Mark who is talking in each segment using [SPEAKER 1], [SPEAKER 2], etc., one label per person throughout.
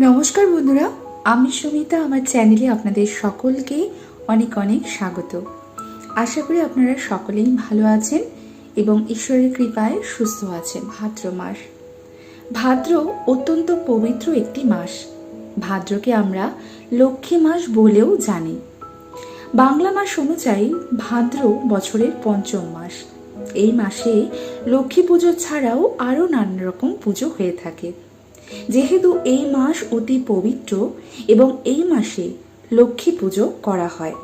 [SPEAKER 1] নমস্কার বন্ধুরা, আমি সুমিতা, আমার চ্যানেলে আপনাদের সকলকে অনেক অনেক স্বাগত। আশা করি আপনারা সকলেই ভালো আছেন এবং ঈশ্বরের কৃপায় সুস্থ আছেন ভাদ্র মাস। ভাদ্র অত্যন্ত পবিত্র একটি মাস। ভাদ্রকে আমরা লক্ষ্মী মাস বলেও জানি। বাংলা মাস অনুযায়ী ভাদ্র বছরের পঞ্চম মাস। এই মাসে লক্ষ্মী পুজো ছাড়াও আরও নানা রকম পুজো হয়ে থাকে। যেহেতু এই মাস অতি পবিত্র এবং এই মাসে লক্ষ্মী পুজো করা হয়।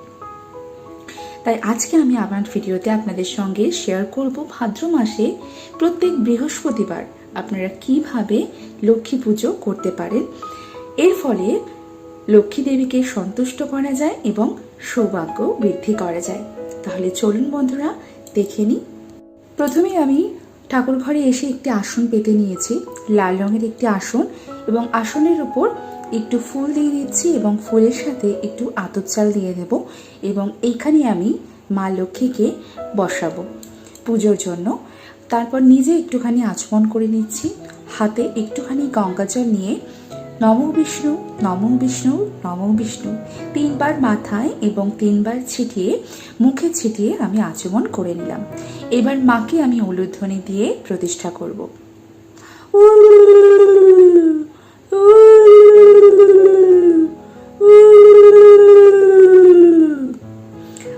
[SPEAKER 1] তাই আজকে আমি আমার ভিডিওতে আপনাদের সঙ্গে শেয়ার করব ভাদ্র মাসে প্রত্যেক বৃহস্পতিবার আপনারা কীভাবে লক্ষ্মী পুজো করতে পারেন। এর ফলে লক্ষ্মী দেবীকে সন্তুষ্ট করা যায় এবং সৌভাগ্য বৃদ্ধি করা যায়। তাহলে চলুন বন্ধুরা, দেখে নিই। প্রথমে আমি ঠাকুর ঘরে এসে একটি আসন পেতে নিয়েছি। লাল রঙের একটি আসন এবং আসনের উপর একটু ফুল দিয়ে দিচ্ছি এবং ফুলের সাথে একটু আতর চাল দিয়ে দেব এবং এইখানে আমি মা লক্ষ্মীকে বসাবো পুজোর জন্য। তারপর নিজে একটুখানি আচমন করে নিচ্ছি। হাতে একটুখানি গঙ্গা জল নিয়ে নম বিষ্ণু নম বিষ্ণু নম বিষ্ণু। তিনবার মাথায় এবং তিনবার ছিটিয়ে, মুখে ছিটিয়ে আমি আচমন করে নিলাম। এবার মাকে আমি উলুধ্বনি দিয়ে প্রতিষ্ঠা করব।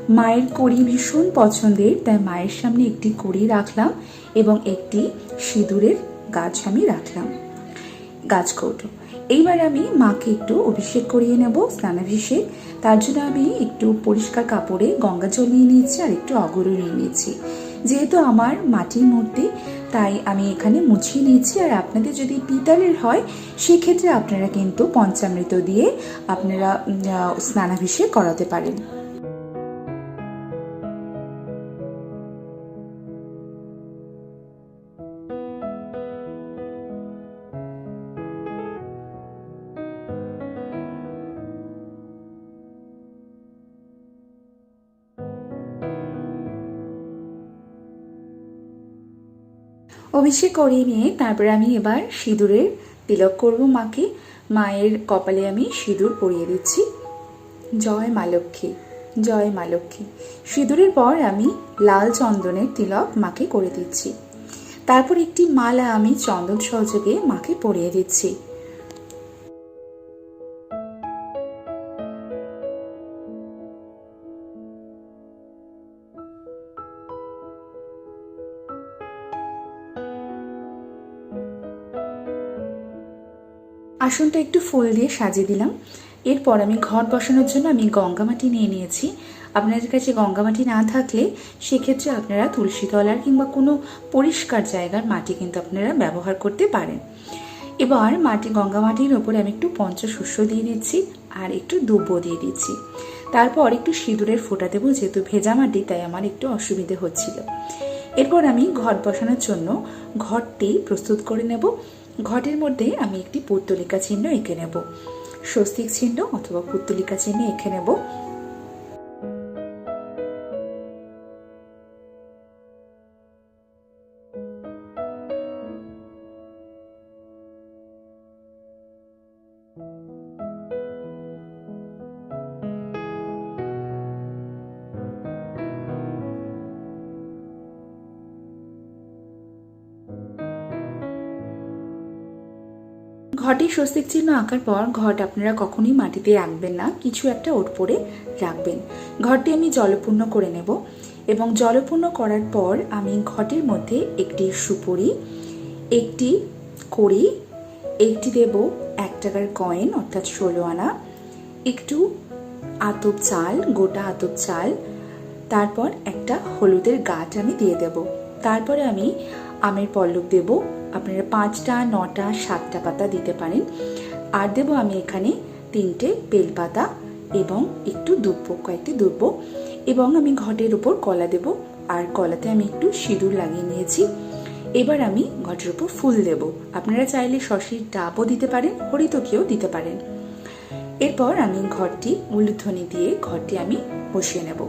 [SPEAKER 1] মায়ের কড়ি ভীষণ পছন্দের, তাই মায়ের সামনে একটি কড়ি রাখলাম এবং একটি সিঁদুরের গাছ আমি রাখলাম। গাছ কৌটো। এইবার আমি মাকে একটু অভিষেক করিয়ে নেব স্নানাভিষেক তার জন্য আমি একটু পরিষ্কার কাপড়ে গঙ্গা জল নিয়ে নিয়েছি আর একটু অগরু নিয়ে নিয়েছি। যেহেতু আমার মাটির মূর্তি, তাই আমি এখানে মুছিয়ে নিয়েছি। আর আপনাদের যদি পিতালের হয়, সেক্ষেত্রে আপনারা কিন্তু পঞ্চামৃত দিয়ে আপনারা স্নানাভিষেক করাতে পারেন। অভিষেক করিয়ে নিয়ে তারপরে আমি এবার সিঁদুরের তিলক করব মাকে। মায়ের কপালে আমি সিঁদুর পরিয়ে দিচ্ছি। জয় মা লক্ষ্মী, জয় মা লক্ষ্মী। সিঁদুরের পর আমি লাল চন্দনের তিলক মাকে করে দিচ্ছি। তারপর একটি মালা আমি চন্দন সহযোগে মাকে পরিয়ে দিচ্ছি। আসনটা একটু ফুল দিয়ে সাজিয়ে দিলাম। এরপর আমি ঘর বসানোর জন্য আমি গঙ্গামাটি নিয়ে নিয়েছি। আপনাদের কাছে গঙ্গামাটি না থাকলে সেক্ষেত্রে আপনারা তুলসী তলার কিংবা কোনো পরিষ্কার জায়গার মাটি কিন্তু আপনারা ব্যবহার করতে পারেন। এবার মাটি গঙ্গা মাটির ওপরে আমি একটু পঞ্চশস্য দিয়ে দিচ্ছি আর একটু দুব্ব দিয়ে দিচ্ছি। তারপর একটু সিঁদুরের ফোঁটা দেবো, যেহেতু ভেজা মাটি, তাই আমার একটু অসুবিধে হচ্ছিল। এরপর আমি ঘট বসানোর জন্য ঘরটি প্রস্তুত করে নেব। ঘটের মধ্যে আমি একটি পুত্তলিকা চিহ্ন এঁকে নেব। স্বস্তিক চিহ্ন অথবা পুত্তলিকা চিহ্ন এঁকে নেব। ঘটে স্বস্তিক চিহ্ন আঁকার পর ঘট আপনারা কখনোই মাটিতে রাখবেন না, কিছু একটা ওর পরে রাখবেন। ঘরটি আমি জলপূর্ণ করে নেব এবং জলপূর্ণ করার পর আমি ঘটের মধ্যে একটি সুপুরি, একটি কড়ি, একটি দেব এক টাকার কয়েন, অর্থাৎ ষোলো আনা, একটু আতপ চাল, গোটা আতপ চাল, তারপর একটা হলুদের গাছ আমি দিয়ে দেব। তারপরে আমি আমের পল্লব দেব আপনারা পাঁচটা, নটা, সাতটা পাতা দিতে পারেন। আর দেব আমি এখানে তিনটে বেলপাতা এবং একটু দুব্ব, কয়েকটি দুব্ব। এবং আমি ঘটের উপর কলা দেব। আর কলাতে আমি একটু সিঁদুর লাগিয়ে নিয়েছি। এবার আমি ঘটের উপর ফুল দেব। আপনারা চাইলে শশীর ডাবও দিতে পারেন, হরিতকিও দিতে পারেন। এরপর আমি ঘরটি, উলুধ্বনি দিয়ে ঘরটি আমি বসিয়ে নেব।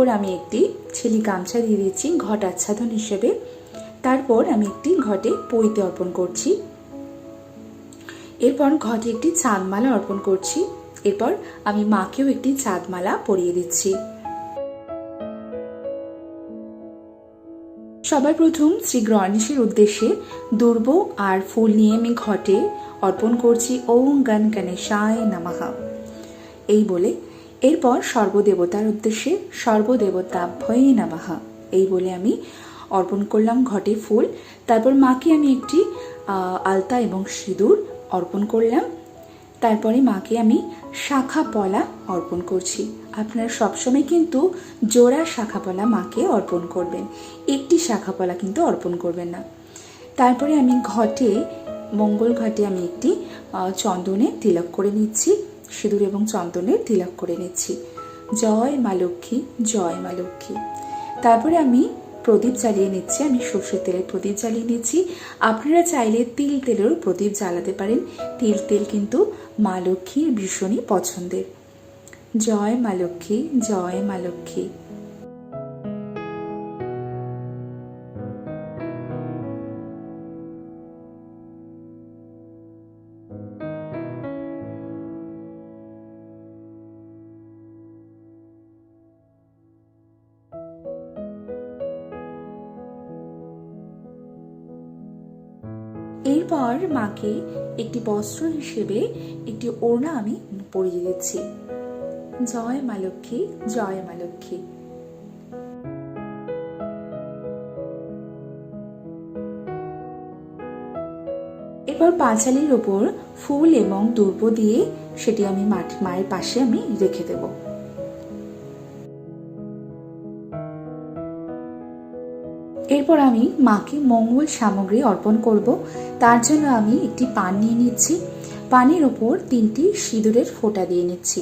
[SPEAKER 1] উপর আমি একটি ছেলি গামছা দিয়ে দিচ্ছি ঘট আচ্ছাদন হিসেবে। তারপর আমি একটি ঘটে পইতে অর্পণ করছি। এরপর ঘটে একটি চাঁদমালা অর্পণ করছি। এরপর আমি মাকেও একটি চাঁদমালা পরিয়ে দিচ্ছি। সবার প্রথম শ্রী গণেশের উদ্দেশ্যে দুর্ব আর ফুল নিয়ে আমি ঘটে অর্পণ করছি। ওম গণ গণেশায় নামাহা এই বলে এরপর সর্বদেবতার উদ্দেশ্যে সর্বদেবতা ভয়ে নামাহা এই বলে আমি অর্পণ করলাম ঘটে ফুল। তারপর মাকে আমি একটি আলতা এবং সিঁদুর অর্পণ করলাম। তারপরে মাকে আমি শাখা পলা অর্পণ করছি। আপনারা সবসময় কিন্তু জোড়া শাখা পলা মাকে অর্পণ করবেন। একটি শাখা পলা কিন্তু অর্পণ করবেন না। তারপরে আমি ঘটে, মঙ্গল ঘটে আমি একটি চন্দনে তিলক করে নিচ্ছি। সিঁদুর এবং চন্দনের তিলক করে নিচ্ছি। জয় মা লক্ষ্মী, জয় মা লক্ষ্মী। তারপরে আমি প্রদীপ জ্বালিয়ে নিচ্ছি, আমি সর্ষের তেলের প্রদীপ জ্বালিয়ে নিচ্ছি। আপনারা চাইলে তিল তেলেরও প্রদীপ জ্বালাতে পারেন। তিল তেল কিন্তু মা লক্ষ্মীর ভীষণই পছন্দের। জয় মা লক্ষ্মী, জয় মা লক্ষ্মী। এরপর মাকে একটি বস্ত্র হিসেবে একটি ওড়না আমি পরিয়ে দিচ্ছি। জয় মা লক্ষ্মী, জয় মা লক্ষ্মী। এরপর পাঁচালির ওপর ফুল এবং দুর্ব দিয়ে সেটি আমি মায়ের পাশে আমি রেখে দেবো। এরপর আমি মাকে মঙ্গল সামগ্রী অর্পণ করব। তার জন্য আমি একটি পান নিয়ে নিচ্ছি। পানের ওপর তিনটি সিঁদুরের ফোঁটা দিয়ে নিচ্ছি।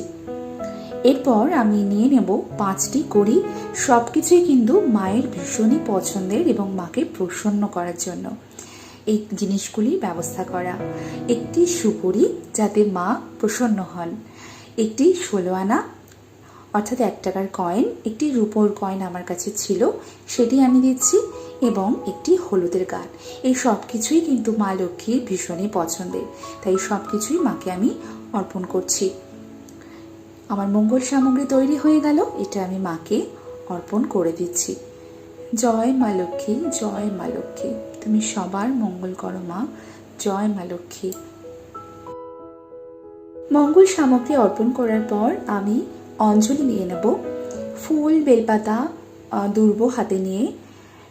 [SPEAKER 1] এরপর আমি নিয়ে নেব পাঁচটি কড়ি। সব কিছুই কিন্তু মায়ের ভীষণই পছন্দের এবং মাকে প্রসন্ন করার জন্য। এই জিনিসগুলি ব্যবস্থা করা। একটি সুপুরি যাতে মা প্রসন্ন হন। একটি ষোলো আনা, অর্থাৎ এক টাকার কয়েন। একটি রুপোর কয়েন আমার কাছে ছিল, সেটি আমি দিচ্ছি। এবং একটি হলুদের গান। এই সব কিছুই কিন্তু মা লক্ষ্মীর ভীষণই পছন্দের। তাই সব কিছুই মাকে আমি অর্পণ করছি। আমার মঙ্গল সামগ্রী তৈরি হয়ে গেল, এটা আমি মাকে অর্পণ করে দিচ্ছি। জয় মা লক্ষ্মী, জয় মা লক্ষ্মী। তুমি সবার মঙ্গল করো মা, জয় মা লক্ষ্মী। মঙ্গল সামগ্রী অর্পণ করার পর আমি অঞ্জলি নিয়ে নেব। ফুল, বেলপাতা দুর্ব হাতে নিয়ে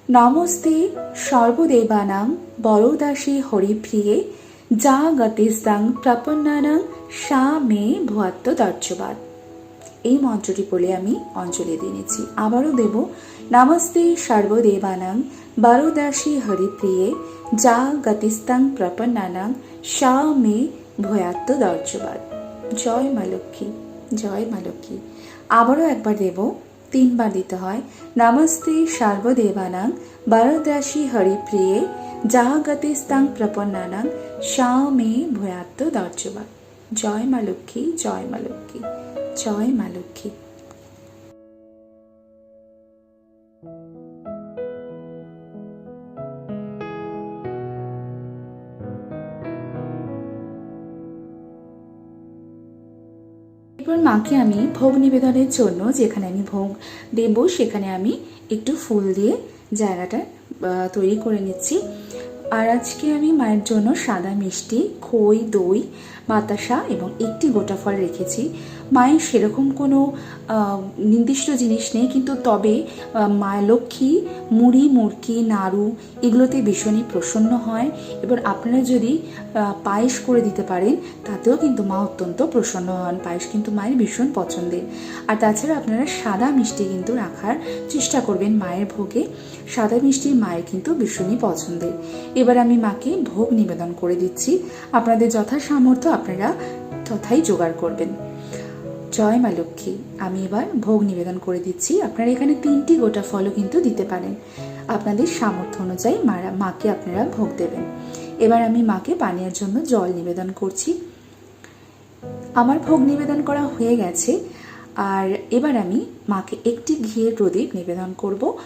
[SPEAKER 1] নমস্তে সর্বদেবানাং বরদাসী হরিপ্রিয়ে যা গতিস্তাং প্রপন্নানাং সা মে ভুয়াত্ম দর্শবাদ এই মন্ত্রটি বলে আমি অঞ্জলি দিয়ে আবারও দেব, নমস্তে সর্বদেবানাং বরদাসী হরিপ্রিয়ে যা গতিস্তাং প্রপন্নানাং সা মে ভয়াত্ম দর্শবাদ জয় মা লক্ষ্মী, জয় মা লক্ষ্মী। আবারও একবার দেব তিনবার দিতে হয়। নমস্তে সর্বদেবানাং বারদ্রাসী হরিপ্রিয়ে জাহাগতিস্তাং গতিস্তাং প্রপন্নানাং সা মে ভূয়াত্ম দর্জবা। জয় মা লক্ষ্মী, জয় মা লক্ষ্মী, জয় মা লক্ষ্মী। এরপর মাকে আমি ভোগ নিবেদনের জন্য যেখানে আমি ভোগ দেব, সেখানে আমি একটু ফুল দিয়ে জায়গাটা তৈরি করে নিচ্ছি। আর আজকে আমি মায়ের জন্য সাদা মিষ্টি, খই, দই, বাতাসা এবং একটি গোটা ফল রেখেছি। মায়ের সেরকম কোনো নির্দিষ্ট জিনিস নেই, কিন্তু তবে মা লক্ষ্মী, মুড়ি মুরকি নাড়ু এগুলোতে ভীষণই প্রসন্ন হয়। এবার আপনারা যদি পায়েস করে দিতে পারেন, তাতেও কিন্তু মা অত্যন্ত প্রসন্ন হন। পায়েস কিন্তু মায়ের ভীষণ পছন্দের। আর তাছাড়া আপনারা সাদা মিষ্টি কিন্তু রাখার চেষ্টা করবেন মায়ের ভোগে। সাদা মিষ্টি মায়ের কিন্তু ভীষণই পছন্দের। এবার আমি মাকে ভোগ নিবেদন করে দিচ্ছি। আপনাদের যথা সামর্থ্য আপনারা তথাই জোগাড় করবেন। জয় মা লক্ষ্মী। আমি এবার ভোগ নিবেদন করে দিচ্ছি। আপনারা এখানে তিনটি গোটা ফলও কিন্তু দিতে পারেন। আপনাদের সামর্থ্য অনুযায়ী মারা মাকে আপনারা ভোগ দেবেন। এবার আমি মাকে পানীয়ের জন্য জল নিবেদন করছি। আমার ভোগ নিবেদন করা হয়ে গেছে। আর এবার আমি মাকে একটি ঘিয়ের প্রদীপ নিবেদন করব।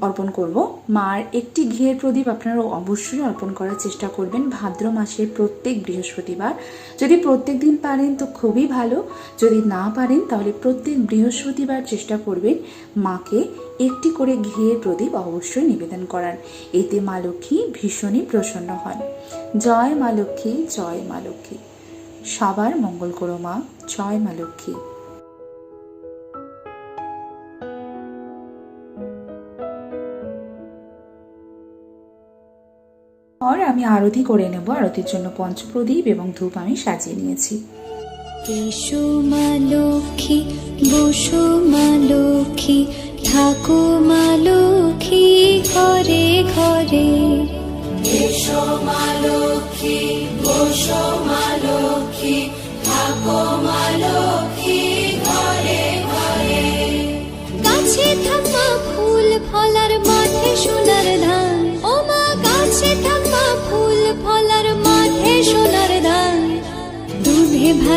[SPEAKER 1] অর্পণ করব। মার একটি ঘিয়ের প্রদীপ আপনারা অবশ্যই অর্পণ করার চেষ্টা করবেন ভাদ্র মাসের প্রত্যেক বৃহস্পতিবার। যদি প্রত্যেক দিন পারেন তো খুবই ভালো। যদি না পারেন তাহলে প্রত্যেক বৃহস্পতিবার চেষ্টা করবেন মাকে একটি করে ঘিয়ের প্রদীপ অবশ্যই নিবেদন করার। এতে মা লক্ষ্মী ভীষণই প্রসন্ন হন। জয় মা লক্ষ্মী, জয় মা লক্ষ্মী। সবার মঙ্গল করো মা, জয় মা লক্ষ্মী। আমি আরতি করে নেব। আরতির জন্য পঞ্চপ্রদীপ এবং ধূপ আমি সাজিয়ে নিয়েছি।
[SPEAKER 2] এসো মা লক্ষ্মী বসো মা লক্ষ্মী থাকো মা লক্ষ্মী ঘরে ঘরে। এসো মা লক্ষ্মী বসো মা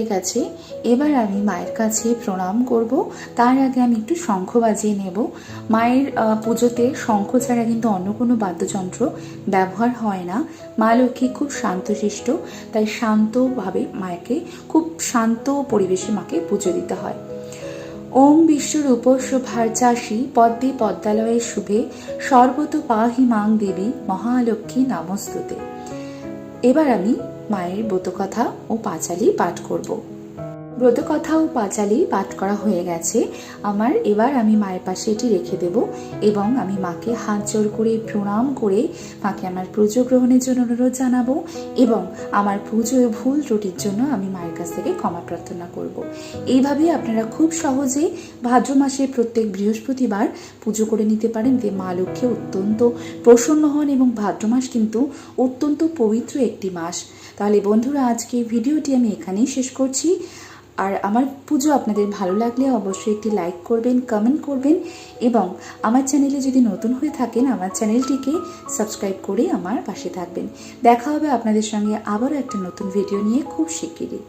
[SPEAKER 1] হয়ে গেছে। এবার আমি মায়ের কাছে প্রণাম করব। তার আগে আমি একটু শঙ্খ বাজিয়ে নেব। মায়ের পুজোতে শঙ্খ ছাড়া কিন্তু অন্য কোনো বাদ্যযন্ত্র ব্যবহার হয় না। মা লক্ষ্মী খুব শান্তশিষ্ট, তাই শান্তভাবে মাকে, খুব শান্ত পরিবেশে মাকে পুজো দিতে হয়। ওম বিশ্বরূপস্য ভারচাষী পদ্মে পদ্মালয়ে শুভে সর্বত পাহি মাং দেবী মহালক্ষ্মী নমস্তুতে। এবার আমি মায়ের ব্রতকথা ও পাঁচালি পাঠ করব। ব্রতকথা ও পাঁচালি পাঠ করা হয়ে গেছে। আমার এবার আমি মায়ের পাশে এটি রেখে দেব এবং আমি মাকে হাত জোর করে, প্রণাম করে মাকে আমার পুজো গ্রহণের জন্য অনুরোধ জানাব এবং আমার পুজোয় ভুল ত্রুটির জন্য আমি মায়ের কাছ থেকে ক্ষমা প্রার্থনা করব। এইভাবে আপনারা খুব সহজেই ভাদ্র মাসের প্রত্যেক বৃহস্পতিবার পুজো করে নিতে পারেন। যে মা লক্ষ্মী অত্যন্ত প্রসন্ন হন এবং ভাদ্র মাস কিন্তু অত্যন্ত পবিত্র একটি মাস। তাহলে বন্ধুরা আজকে ভিডিওটি আমি এখানেই শেষ করছি। আর আমার পুজো আপনাদের ভালো লাগলে অবশ্যই একটি লাইক করবেন কমেন্ট করবেন এবং আমার চ্যানেলে যদি নতুন হয়ে থাকেন, আমার চ্যানেলটিকে সাবস্ক্রাইব করে আমার পাশে থাকবেন। দেখা হবে আপনাদের সঙ্গে আবারও একটা নতুন ভিডিও নিয়ে। খুব শিগগিরই।